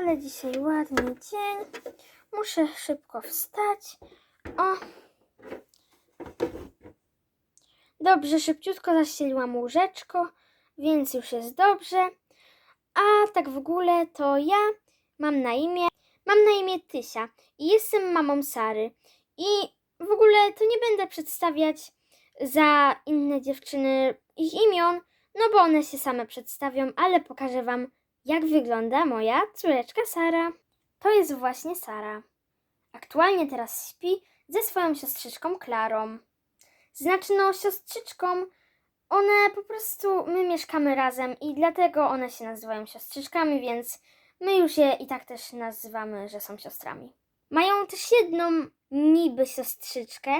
ale dzisiaj ładny dzień. Muszę szybko wstać. O. Dobrze, szybciutko zaścieliłam łóżeczko, więc już jest dobrze. A tak w ogóle to ja mam na imię, mam na imię Tysia i jestem mamą Sary. I w ogóle to nie będę przedstawiać za inne dziewczyny ich imion, no bo one się same przedstawią, ale pokażę wam, jak wygląda moja córeczka Sara. To jest właśnie Sara. Aktualnie teraz śpi ze swoją siostrzyczką Klarą. Znaczy, no, siostrzyczką, one po prostu, my mieszkamy razem i dlatego one się nazywają siostrzyczkami, więc my już je i tak też nazywamy, że są siostrami. Mają też jedną niby siostrzyczkę,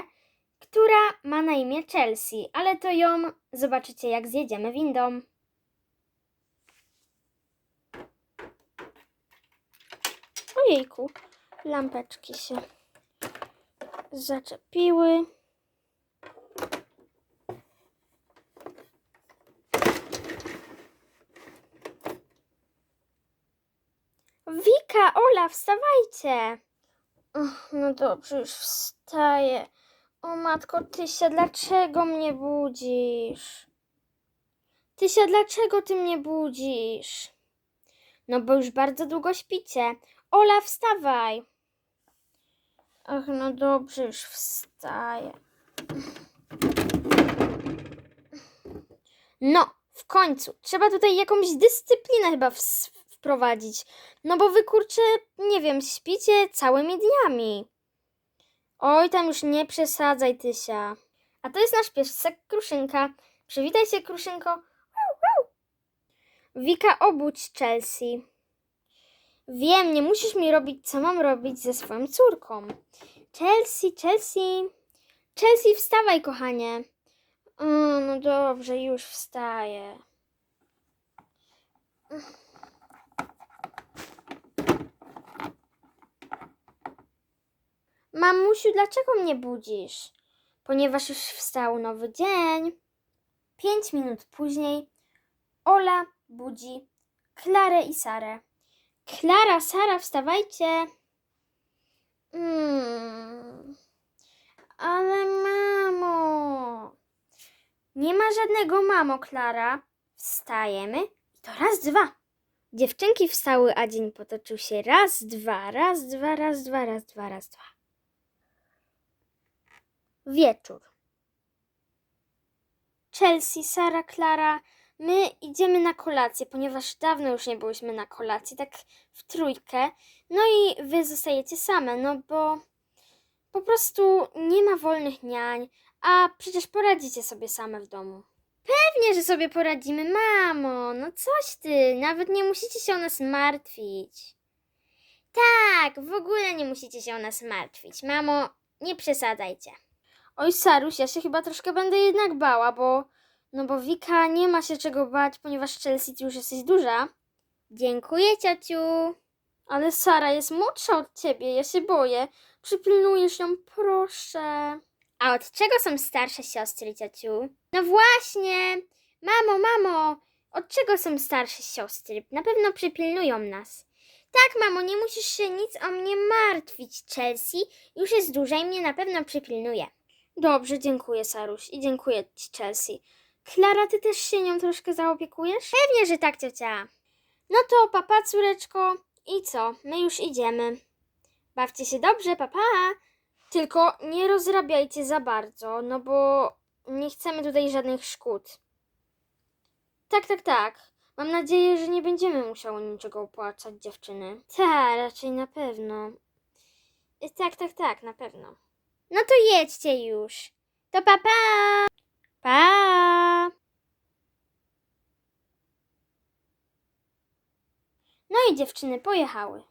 która ma na imię Chelsea, ale to ją zobaczycie jak zjedziemy windą. Ojejku, lampeczki się zaczepiły. Wika, Ola, wstawajcie! No dobrze, już wstaję. O matko, Tysia, dlaczego mnie budzisz? Tysia, dlaczego ty mnie budzisz? No bo już bardzo długo śpicie. Ola, wstawaj. Ach, no dobrze, już wstaję. No, w końcu. Trzeba tutaj jakąś dyscyplinę chyba wprowadzić. No bo wy kurczę, nie wiem, śpicie całymi dniami. Oj, tam już nie przesadzaj, Tysia. A to jest nasz piesek Kruszynka. Przywitaj się, Kruszynko. Wika, obudź Chelsea. Wiem, nie musisz mi robić, co mam robić ze swoją córką. Chelsea, Chelsea. Chelsea, wstawaj, kochanie. O, no dobrze, już wstaję. Mamusiu, dlaczego mnie budzisz? Ponieważ już wstał nowy dzień. Pięć minut później Ola budzi Klarę i Sarę. Klara, Sara, wstawajcie. Mm. Ale mamo. Nie ma żadnego mamo, Klara. Wstajemy i to raz, dwa. Dziewczynki wstały, a dzień potoczył się raz, dwa, raz, dwa, raz, dwa, raz, dwa, raz, dwa. Wieczór. Chelsea, Sara, Klara, my idziemy na kolację, ponieważ dawno już nie byłyśmy na kolacji, tak w trójkę. No i wy zostajecie same, no bo po prostu nie ma wolnych niań, a przecież poradzicie sobie same w domu. Pewnie, że sobie poradzimy, mamo. No coś ty, nawet nie musicie się o nas martwić. Tak, w ogóle nie musicie się o nas martwić. Mamo, nie przesadzajcie. Oj, Saruś, ja się chyba troszkę będę jednak bała, bo... No bo Wika nie ma się czego bać, ponieważ Chelsea, ty już jesteś duża. Dziękuję, ciociu. Ale Sara jest młodsza od ciebie, ja się boję. Przypilnujesz ją, proszę. A od czego są starsze siostry, ciociu? No właśnie. Mamo, mamo, od czego są starsze siostry? Na pewno przypilnują nas. Tak, mamo, nie musisz się nic o mnie martwić. Chelsea już jest duża i mnie na pewno przypilnuje. Dobrze, dziękuję, Saruś. I dziękuję ci, Chelsea. Klara, ty też się nią troszkę zaopiekujesz? Pewnie, że tak, ciocia. No to papa, córeczko. I co? My już idziemy. Bawcie się dobrze, papa. Tylko nie rozrabiajcie za bardzo, no bo nie chcemy tutaj żadnych szkód. Tak, tak, tak. Mam nadzieję, że nie będziemy musiały niczego opłacać, dziewczyny. Tak, raczej na pewno. Tak, tak, tak, na pewno. No to jedźcie już. To pa, pa! Pa! No i dziewczyny pojechały.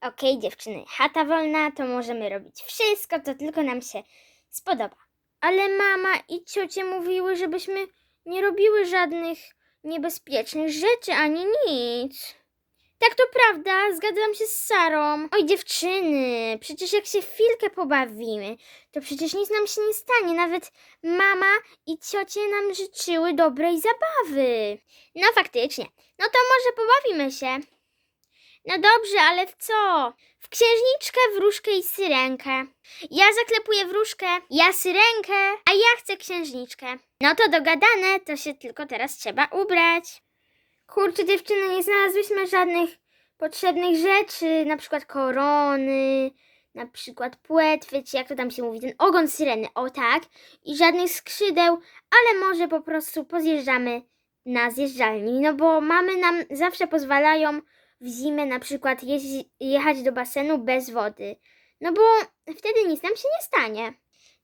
Okej, dziewczyny, chata wolna, to możemy robić wszystko, co tylko nam się spodoba. Ale mama i ciocie mówiły, żebyśmy nie robiły żadnych niebezpiecznych rzeczy ani nic. Tak, to prawda, zgadzam się z Sarą. Oj, dziewczyny, przecież jak się chwilkę pobawimy, to przecież nic nam się nie stanie. Nawet mama i ciocie nam życzyły dobrej zabawy. No faktycznie. No to może pobawimy się. No dobrze, ale w co? W księżniczkę, wróżkę i syrenkę. Ja zaklepuję wróżkę, ja syrenkę, a ja chcę księżniczkę. No to dogadane, to się tylko teraz trzeba ubrać. Kurczę, dziewczyny, nie znalazłyśmy żadnych potrzebnych rzeczy, na przykład korony, na przykład płetwy, czy jak to tam się mówi, ten ogon syreny, o tak, i żadnych skrzydeł, ale może po prostu pozjeżdżamy na zjeżdżalni, no bo mamy nam zawsze pozwalają w zimę na przykład jechać do basenu bez wody, no bo wtedy nic nam się nie stanie.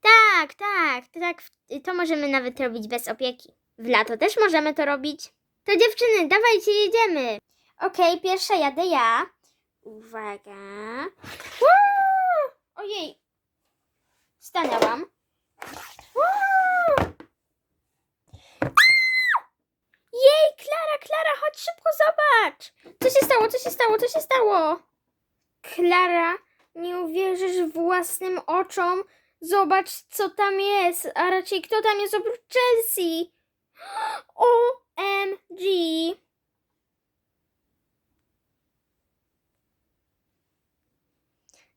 Tak, tak, tak, to możemy nawet robić bez opieki. W lato też możemy to robić. To dziewczyny, dawajcie, jedziemy. Okej, pierwsza jadę ja. Uwaga. Uuu! Ojej. Stanęłam. Uuu! Jej, Klara, Klara, chodź szybko, zobacz. Co się stało, co się stało, co się stało? Klara, nie uwierzysz własnym oczom. Zobacz, co tam jest, a raczej kto tam jest oprócz Chelsea. OMG.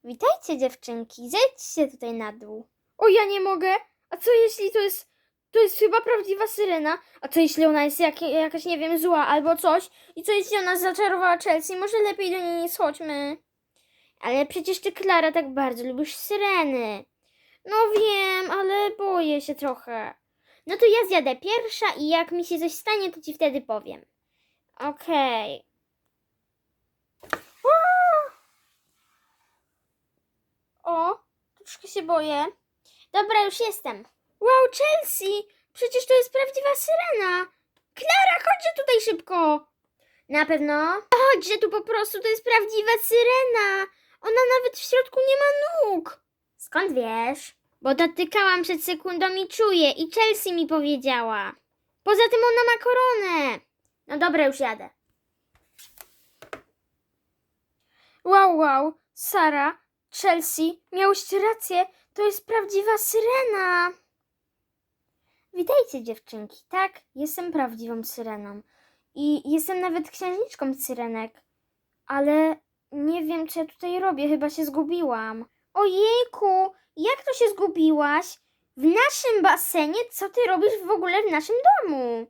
Witajcie dziewczynki, zejdźcie tutaj na dół. O, ja nie mogę. A co jeśli to jest, to jest chyba prawdziwa syrena? A co jeśli ona jest jak, jakaś, nie wiem, zła albo coś? I co jeśli ona zaczarowała Chelsea? Może lepiej do niej nie schodźmy. Ale przecież ty, Klara, tak bardzo lubisz syreny. No wiem, ale boję się trochę. No to ja zjadę pierwsza i jak mi się coś stanie, to ci wtedy powiem. Okej. Uuu. O, troszkę się boję. Dobra, już jestem. Wow, Chelsea! Przecież to jest prawdziwa syrena. Klara, chodźże tutaj szybko. Na pewno? Chodźże tu po prostu, to jest prawdziwa syrena. Ona nawet w środku nie ma nóg. Skąd wiesz? Bo dotykałam przed sekundą i czuję i Chelsea mi powiedziała. Poza tym ona ma koronę. No dobra, już jadę. Wow, wow, Sara, Chelsea, miałyście rację, to jest prawdziwa syrena. Witajcie dziewczynki, tak, jestem prawdziwą syreną i jestem nawet księżniczką syrenek, ale nie wiem co ja tutaj robię, chyba się zgubiłam. Ojejku, jak to się zgubiłaś? W naszym basenie? Co ty robisz w ogóle w naszym domu?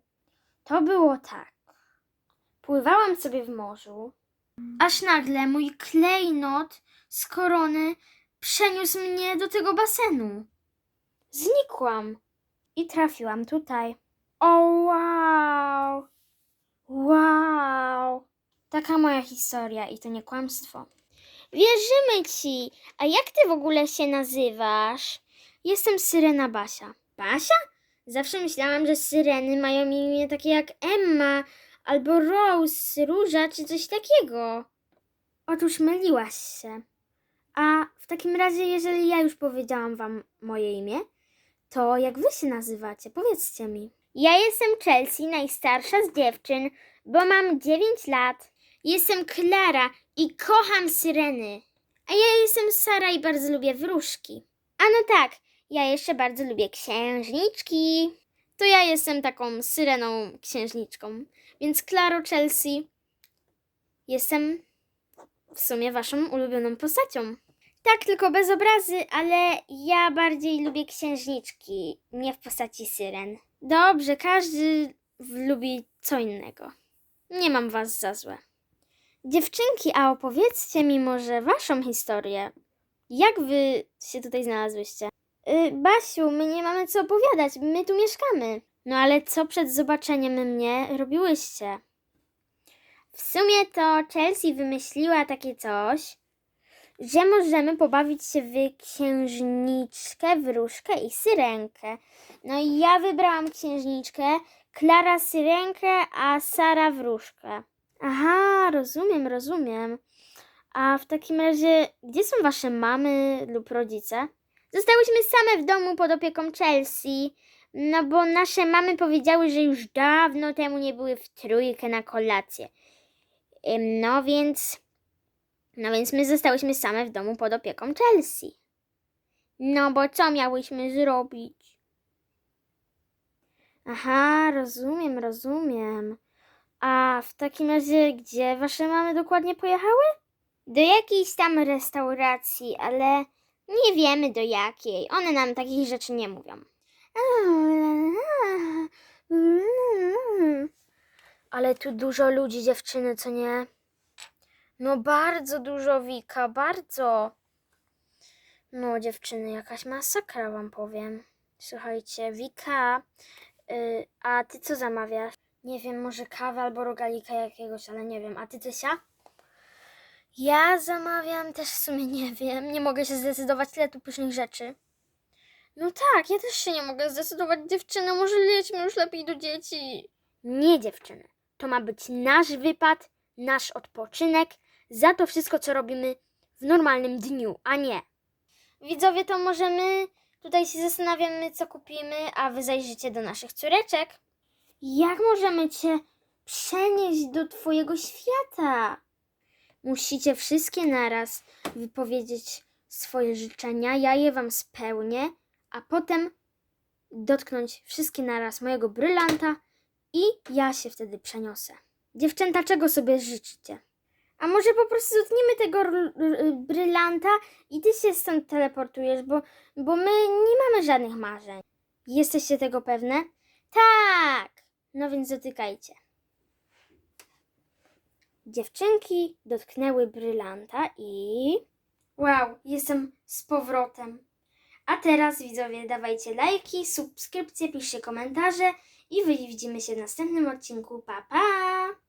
To było tak. Pływałam sobie w morzu, aż nagle mój klejnot z korony przeniósł mnie do tego basenu. Znikłam i trafiłam tutaj. O wow! Wow! Taka moja historia i to nie kłamstwo. Wierzymy ci! A jak ty w ogóle się nazywasz? Jestem Syrena Basia. Basia? Zawsze myślałam, że syreny mają imię takie jak Emma albo Rose, Róża czy coś takiego. Otóż myliłaś się. A w takim razie, jeżeli ja już powiedziałam wam moje imię, to jak wy się nazywacie? Powiedzcie mi. Ja jestem Chelsea, najstarsza z dziewczyn, bo mam 9 lat. Jestem Klara i kocham syreny. A ja jestem Sara i bardzo lubię wróżki. A no tak, ja jeszcze bardzo lubię księżniczki. To ja jestem taką syreną księżniczką. Więc Klaro Chelsea, jestem w sumie waszą ulubioną postacią. Tak, tylko bez obrazy, ale ja bardziej lubię księżniczki, nie w postaci syren. Dobrze, każdy lubi co innego. Nie mam was za złe. Dziewczynki, a opowiedzcie mi może waszą historię. Jak wy się tutaj znalazłyście? Y, Basiu, my nie mamy co opowiadać, my tu mieszkamy. No ale co przed zobaczeniem mnie robiłyście? W sumie to Chelsea wymyśliła takie coś, że możemy pobawić się w księżniczkę, wróżkę i syrenkę. No i ja wybrałam księżniczkę, Klara syrenkę, a Sara wróżkę. Aha, rozumiem, rozumiem. A w takim razie, gdzie są wasze mamy lub rodzice? Zostałyśmy same w domu pod opieką Chelsea, no bo nasze mamy powiedziały, że już dawno temu nie były w trójkę na kolację. No więc, no więc my zostałyśmy same w domu pod opieką Chelsea. No bo co miałyśmy zrobić? Aha, rozumiem, rozumiem. A w takim razie, gdzie wasze mamy dokładnie pojechały? Do jakiejś tam restauracji, ale nie wiemy do jakiej. One nam takich rzeczy nie mówią. Ale tu dużo ludzi, dziewczyny, co nie? No bardzo dużo, Wika, bardzo. No, dziewczyny, jakaś masakra wam powiem. Słuchajcie, Wika, y, a ty co zamawiasz? Nie wiem, może kawę albo rogalika jakiegoś, ale nie wiem. A ty, Tysia? Ja zamawiam też w sumie nie wiem. Nie mogę się zdecydować, tyle tu pysznych rzeczy. No tak, ja też się nie mogę zdecydować, dziewczyny. Może lećmy już lepiej do dzieci. Nie, dziewczyny. To ma być nasz wypad, nasz odpoczynek za to wszystko, co robimy w normalnym dniu, a nie. Widzowie, to możemy tutaj się zastanawiamy, co kupimy, a wy zajrzycie do naszych córeczek. Jak możemy cię przenieść do twojego świata? Musicie wszystkie naraz wypowiedzieć swoje życzenia, ja je wam spełnię, a potem dotknąć wszystkie naraz mojego brylanta i ja się wtedy przeniosę. Dziewczęta, czego sobie życzycie? A może po prostu dotkniemy tego brylanta i ty się stąd teleportujesz, bo, bo my nie mamy żadnych marzeń. Jesteście tego pewne? Tak! No więc dotykajcie. Dziewczynki dotknęły brylanta i... Wow, jestem z powrotem. A teraz widzowie dawajcie lajki, subskrypcje, piszcie komentarze i widzimy się w następnym odcinku. Pa pa!